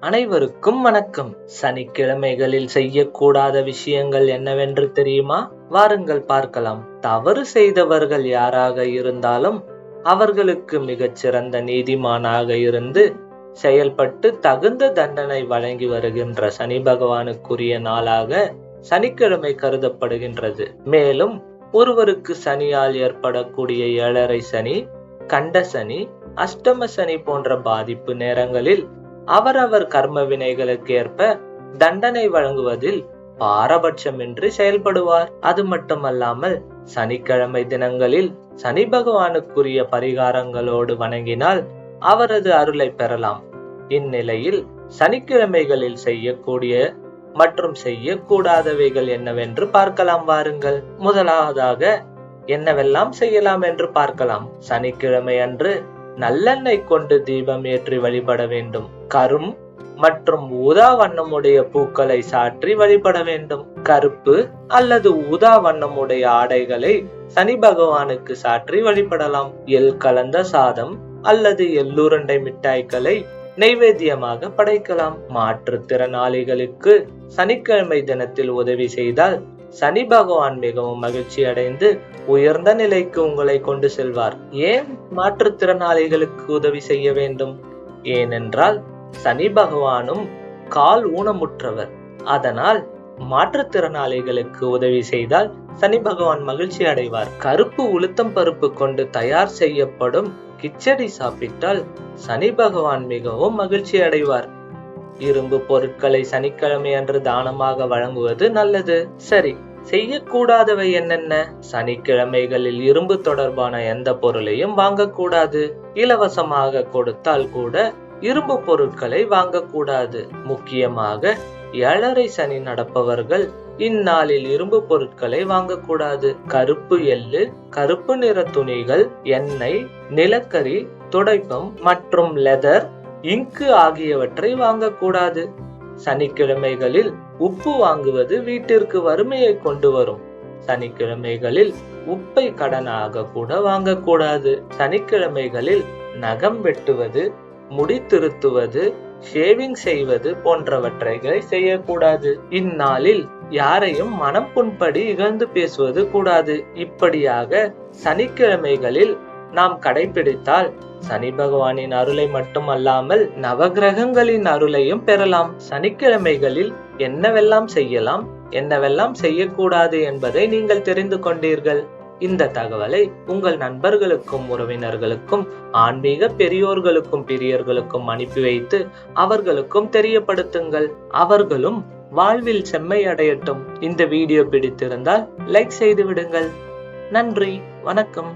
அனைவருக்கும் வணக்கம். சனிக்கிழமைகளில் செய்யக்கூடாத விஷயங்கள் என்னவென்று தெரியுமா? வாருங்கள் பார்க்கலாம். தவறு செய்தவர்கள் யாராக இருந்தாலும் அவர்களுக்கு மிகச்சிறந்த நீதிமானாக இருந்து செயல்பட்டு தகுந்த தண்டனை வழங்கி வருகின்ற சனி பகவானுக்குரிய நாளாக சனிக்கிழமை கருதப்படுகின்றது. மேலும் ஒருவருக்கு சனியால் ஏற்படக்கூடிய ஏழரை சனி கண்ட சனி அஷ்டம சனி போன்ற பாதிப்பு நேரங்களில் அவரவர் கர்ம வினைகளுக்கு ஏற்ப தண்டனை வழங்குவதில் பாரபட்சமின்றி செயல்படுவார். அது மட்டுமல்லாமல் சனிக்கிழமை தினங்களில் சனி பகவானுக்குரிய பரிகாரங்களோடு வணங்கினால் அவரது அருளை பெறலாம். இந்நிலையில் சனிக்கிழமைகளில் செய்யக்கூடிய மற்றும் செய்யக்கூடாதவைகள் என்னவென்று பார்க்கலாம் வாருங்கள். முதலாவதாக என்னவெல்லாம் செய்யலாம் என்று பார்க்கலாம். சனிக்கிழமை அன்று நல்லெண்ணெய் கொண்டு தீபம் ஏற்றி வழிபட வேண்டும். கரும் மற்றும் ஊதா வண்ணமுடைய பூக்களை சாற்றி வழிபட வேண்டும். கருப்பு அல்லது ஊதா வண்ணமுடைய ஆடைகளை சனி பகவானுக்கு சாற்றி வழிபடலாம். எள் கலந்த சாதம் அல்லது எள்ளுருண்டை மிட்டாய்களை நைவேத்தியமாக படைக்கலாம். மாற்றுத்திறனாளிகளுக்கு சனிக்கிழமை தினத்தில் உதவி செய்தால் சனி பகவான் மிகவும் மகிழ்ச்சி அடைந்து உயர்ந்த நிலைக்கு உங்களை கொண்டு செல்வார். ஏன் மாற்றுத்திறனாளிகளுக்கு உதவி செய்ய வேண்டும்? ஏனென்றால் சனி பகவானும் கால் ஊனமுற்றவர். அதனால் மாற்றுத்திறனாளிகளுக்கு உதவி செய்தால் சனி பகவான் மகிழ்ச்சி அடைவார். கருப்பு உளுத்தம் பருப்பு கொண்டு தயார் செய்யப்படும் கிச்சடி சாப்பிட்டால் சனி பகவான் மிகவும் மகிழ்ச்சி அடைவார். இரும்பு பொருட்களை சனிக்கிழமை அன்று தானமாக வழங்குவது நல்லது. சரி செய்யக்கூடாதவை என்னென்ன? சனிக்கிழமைகளில் இரும்பு தொடர்பான எந்த பொருளையும் வாங்கக்கூடாது. இலவசமாக கொடுத்தால் கூட இரும்பு பொருட்களை வாங்கக்கூடாது. முக்கியமாக ஏழரை சனி நடப்பவர்கள் இந்நாளில் இரும்பு பொருட்களை வாங்கக்கூடாது. கருப்பு எள்ளு கருப்பு நிற துணிகள் எண்ணெய் நிலக்கரி துடைப்பம் மற்றும் லெதர் இங்கு ஆகியவற்றை வாங்கக்கூடாது. சனிக்கிழமைகளில் உப்பு வாங்குவது வீட்டிற்கு வறுமையை கொண்டு வரும். சனிக்கிழமைகளில் உப்பை கடனாக கூட வாங்கக்கூடாது. சனிக்கிழமைகளில் நகம் வெட்டுவது முடி திருத்துவது ஷேவிங் செய்வது போன்றவற்றைகளை செய்யக்கூடாது. இந்நாளில் யாரையும் மனம் புண்படி இகழ்ந்து பேசுவது கூடாது. இப்படியாக சனிக்கிழமைகளில் நாம் கடைபிடித்தால் சனி பகவானின் அருளை மட்டுமல்லாமல் நவகிரகங்களின் அருளையும் பெறலாம். சனிக்கிழமைகளில் என்னவெல்லாம் செய்யலாம் என்னவெல்லாம் செய்யக்கூடாது என்பதை நீங்கள் தெரிந்து கொண்டீர்கள். இந்த தகவலை உங்கள் நண்பர்களுக்கும் உறவினர்களுக்கும் ஆன்மீக பெரியோர்களுக்கும் பிரியர்களுக்கும் அனுப்பி வைத்து அவர்களுக்கும் தெரியப்படுத்துங்கள். அவர்களும் வாழ்வில் செம்மை அடையட்டும் இந்த வீடியோ பிடித்திருந்தால் லைக் செய்து விடுங்கள். நன்றி வணக்கம்.